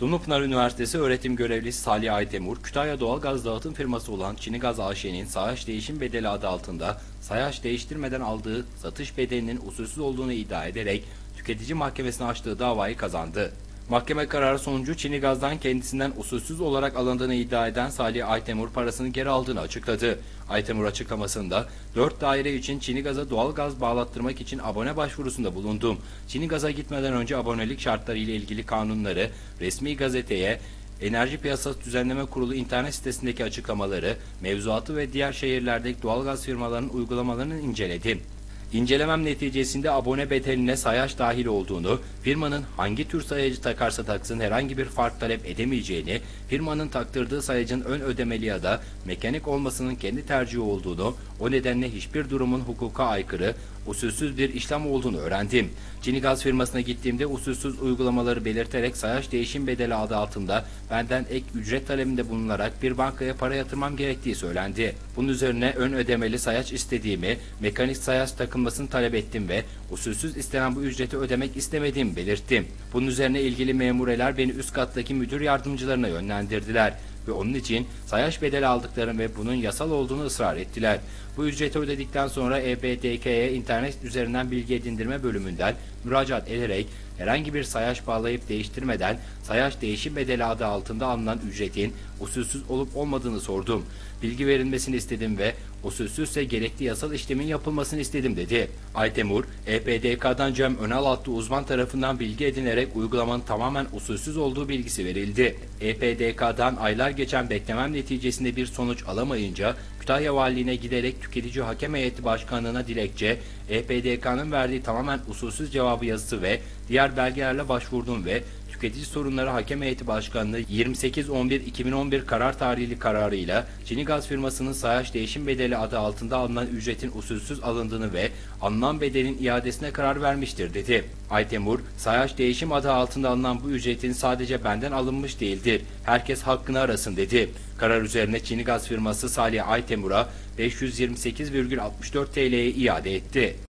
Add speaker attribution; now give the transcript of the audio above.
Speaker 1: Dumlupınar Üniversitesi öğretim görevlisi Salih Aytemur, Kütahya Doğalgaz Dağıtım firması olan Çinigaz AŞ'nin sayaç değişim bedeli adı altında sayaç değiştirmeden aldığı satış bedelinin usulsüz olduğunu iddia ederek tüketici mahkemesine açtığı davayı kazandı. Mahkeme kararı sonucu Çinigaz'dan kendisinden usulsüz olarak alındığını iddia eden Salih Aytemur parasını geri aldığını açıkladı. Aytemur açıklamasında 4 daire için Çinigaz'a doğalgaz bağlattırmak için abone başvurusunda bulundum. Çinigaz'a gitmeden önce abonelik şartları ile ilgili kanunları resmi gazeteye Enerji Piyasası Düzenleme Kurulu internet sitesindeki açıklamaları, mevzuatı ve diğer şehirlerdeki doğalgaz firmalarının uygulamalarını inceledim. İncelemem neticesinde abone bedeline sayaç dahil olduğunu, firmanın hangi tür sayacı takarsa taksın herhangi bir fark talep edemeyeceğini, firmanın taktırdığı sayacın ön ödemeli ya da mekanik olmasının kendi tercihi olduğunu, o nedenle hiçbir durumun hukuka aykırı, usulsüz bir işlem olduğunu öğrendim. Çini Gaz firmasına gittiğimde usulsüz uygulamaları belirterek sayaç değişim bedeli adı altında benden ek ücret talebinde bulunarak bir bankaya para yatırmam gerektiği söylendi. Bunun üzerine ön ödemeli sayaç istediğimi, mekanik sayaç takılmasını talep ettim ve usulsüz istenen bu ücreti ödemek istemediğimi belirttim. Bunun üzerine ilgili memureler beni üst kattaki müdür yardımcılarına yönlendirdiler ve onun için sayaç bedeli aldıklarını ve bunun yasal olduğunu ısrar ettiler. Bu ücreti ödedikten sonra EBDK'ye internet üzerinden bilgi edindirme bölümünden müracaat ederek herhangi bir sayaç bağlayıp değiştirmeden sayaç değişim bedeli adı altında alınan ücretin usulsüz olup olmadığını sordum. Bilgi verilmesini istedim ve usulsüzse gerekli yasal işlemin yapılmasını istedim dedi. Aytemur, EPDK'dan Cem Önal adlı uzman tarafından bilgi edinerek uygulamanın tamamen usulsüz olduğu bilgisi verildi. EPDK'dan aylar geçen beklemem neticesinde bir sonuç alamayınca Kütahya Valiliğine giderek Tüketici Hakem Heyeti Başkanlığı'na dilekçe, EPDK'nın verdiği tamamen usulsüz cevabı yazısı ve diğer belgelerle başvurdum ve Tüketici Sorunları Hakem Heyeti Başkanlığı 28.11.2011 karar tarihli kararıyla Çini Gaz firmasının sayaç değişim bedeli adı altında alınan ücretin usulsüz alındığını ve alınan bedelin iadesine karar vermiştir dedi. Aytemur, sayaç değişim adı altında alınan bu ücretin sadece benden alınmış değildir. Herkes hakkını arasın dedi. Karar üzerine Çini Gaz firması Salih Aytemur'a 528,64 TL'ye iade etti.